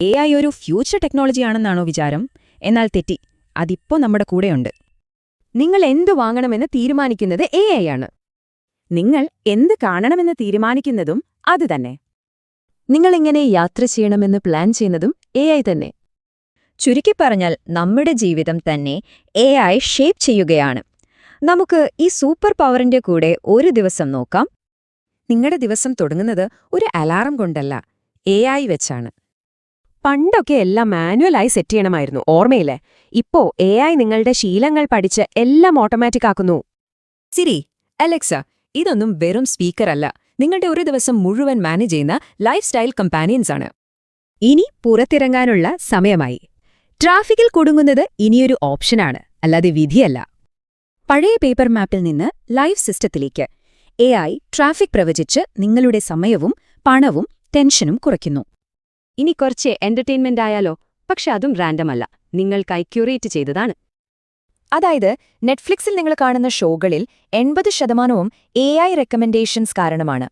A I ഒരു future technology ആണെന്നാണോ വിചാരം? എന്നാൽ തെറ്റി. അതിപ്പോ നമ്മുടെ കൂടെയുണ്ട്. നിങ്ങൾ എന്തു വാങ്ങണമെന്ന് തീരുമാനിക്കുന്നത് എ ഐ ആണ്. നിങ്ങൾ എന്ത് കാണണമെന്ന് തീരുമാനിക്കുന്നതും അതുതന്നെ നിങ്ങളെങ്ങനെ യാത്ര ചെയ്യണമെന്ന് പ്ലാൻ ചെയ്യുന്നതും എ ഐ തന്നെ. ചുരുക്കി പറഞ്ഞാൽ നമ്മുടെ ജീവിതം തന്നെ എ ഐ ഷേപ്പ് ചെയ്യുകയാണ്. നമുക്ക് ഈ സൂപ്പർ പവറിന്റെ കൂടെ ഒരു ദിവസം നോക്കാം. നിങ്ങളുടെ ദിവസം തുടങ്ങുന്നത് ഒരു അലാറം കൊണ്ടല്ല. എ വെച്ചാണ്. പണ്ടൊക്കെ എല്ലാം മാനുവലായി സെറ്റ് ചെയ്യണമായിരുന്നു. ഓർമ്മയില്ലേ? ഇപ്പോ എ ഐ നിങ്ങളുടെ ശീലങ്ങൾ പഠിച്ച് എല്ലാം ഓട്ടോമാറ്റിക് ആക്കുന്നു. സിരി അലക്സ ഇതൊന്നും വെറും സ്പീക്കർ അല്ല. നിങ്ങളുടെ ഒരു ദിവസം മുഴുവൻ മാനേജ് ചെയ്യുന്ന ലൈഫ് സ്റ്റൈൽ കമ്പാനിയൻസ് ആണ്. ഇനി പുറത്തിറങ്ങാനുള്ള സമയമായി. ട്രാഫിക്കിൽ കുടുങ്ങുന്നത് ഇനിയൊരു ഓപ്ഷനാണ് അല്ലാതെ വിധിയല്ല. പഴയ പേപ്പർ മാപ്പിൽ നിന്ന് ലൈഫ് സിസ്റ്റത്തിലേക്ക് എ ട്രാഫിക് പ്രവചിച്ച് നിങ്ങളുടെ സമയവും പണവും ടെൻഷനും കുറയ്ക്കുന്നു. ഇനി കുറച്ച് എന്റർടൈൻമെന്റ് ആയാലോ? പക്ഷെ അതും റാൻഡം അല്ല. നിങ്ങൾക്കായി ക്യൂറേറ്റ് ചെയ്തതാണ്. അതായത് നെറ്റ്ഫ്ലിക്സിൽ നിങ്ങൾ കാണുന്ന ഷോകളിൽ എൺപത് ശതമാനവും എ ഐ റെക്കമെൻഡേഷൻസ് കാരണമാണ്.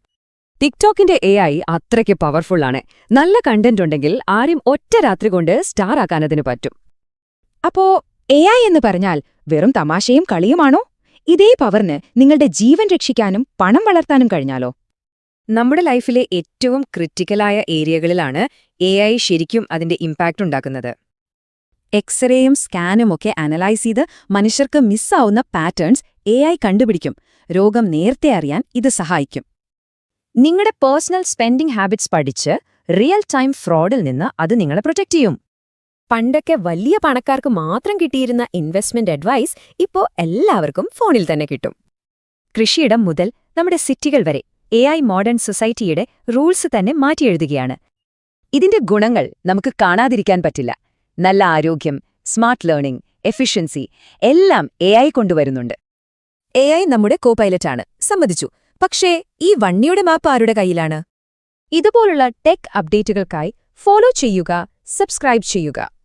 ടിക്ടോക്കിന്റെ എ ഐ അത്രയ്ക്ക് പവർഫുള്ളാണ് നല്ല കണ്ടന്റ് ഉണ്ടെങ്കിൽ ആരും ഒറ്റ രാത്രി കൊണ്ട് സ്റ്റാർ ആക്കാനതിന് പറ്റും. അപ്പോ എ ഐ എന്ന് പറഞ്ഞാൽ വെറും തമാശയും കളിയുമാണോ? ഇതേ പവറിന് നിങ്ങളുടെ ജീവൻ രക്ഷിക്കാനും പണം വളർത്താനും കഴിഞ്ഞാലോ? നമ്മുടെ ലൈഫിലെ ഏറ്റവും ക്രിറ്റിക്കലായ ഏരിയകളിലാണ് എ ഐ ശരിക്കും അതിന്റെ ഇമ്പാക്റ്റ് ഉണ്ടാക്കുന്നത്. എക്സ്റേയും സ്കാനും ഒക്കെ അനലൈസ് ചെയ്ത് മനുഷ്യർക്ക് മിസ്സാവുന്ന പാറ്റേൺസ് എ ഐ കണ്ടുപിടിക്കും. രോഗം നേരത്തെ അറിയാൻ ഇത് സഹായിക്കും. നിങ്ങളുടെ പേഴ്സണൽ സ്പെൻഡിംഗ് ഹാബിറ്റ്സ് പഠിച്ച് റിയൽ ടൈം ഫ്രോഡിൽ നിന്ന് അത് നിങ്ങളെ പ്രൊട്ടക്റ്റ് ചെയ്യും. പണ്ടൊക്കെ വലിയ പണക്കാർക്ക് മാത്രം കിട്ടിയിരുന്ന ഇൻവെസ്റ്റ്മെന്റ് അഡ്വൈസ് ഇപ്പോ എല്ലാവർക്കും ഫോണിൽ തന്നെ കിട്ടും. കൃഷിയിടം മുതൽ നമ്മുടെ സിറ്റികൾ വരെ എ ഐ മോഡേൺ സൊസൈറ്റിയുടെ റൂൾസ് തന്നെ മാറ്റിയെഴുതുകയാണ്. ഇതിന്റെ ഗുണങ്ങൾ നമുക്ക് കാണാതിരിക്കാൻ പറ്റില്ല. നല്ല ആരോഗ്യം സ്മാർട്ട് ലേണിംഗ് എഫിഷ്യൻസി എല്ലാം എ ഐ കൊണ്ടുവരുന്നുണ്ട്. എ ഐ നമ്മുടെ കോപൈലറ്റാണ്. സമ്മതിച്ചു. പക്ഷേ ഈ വണ്ണിയുടെ മാപ്പ് ആരുടെ കയ്യിലാണ്? ഇതുപോലുള്ള ടെക് അപ്ഡേറ്റുകൾക്കായി ഫോളോ ചെയ്യുക സബ്സ്ക്രൈബ് ചെയ്യുക.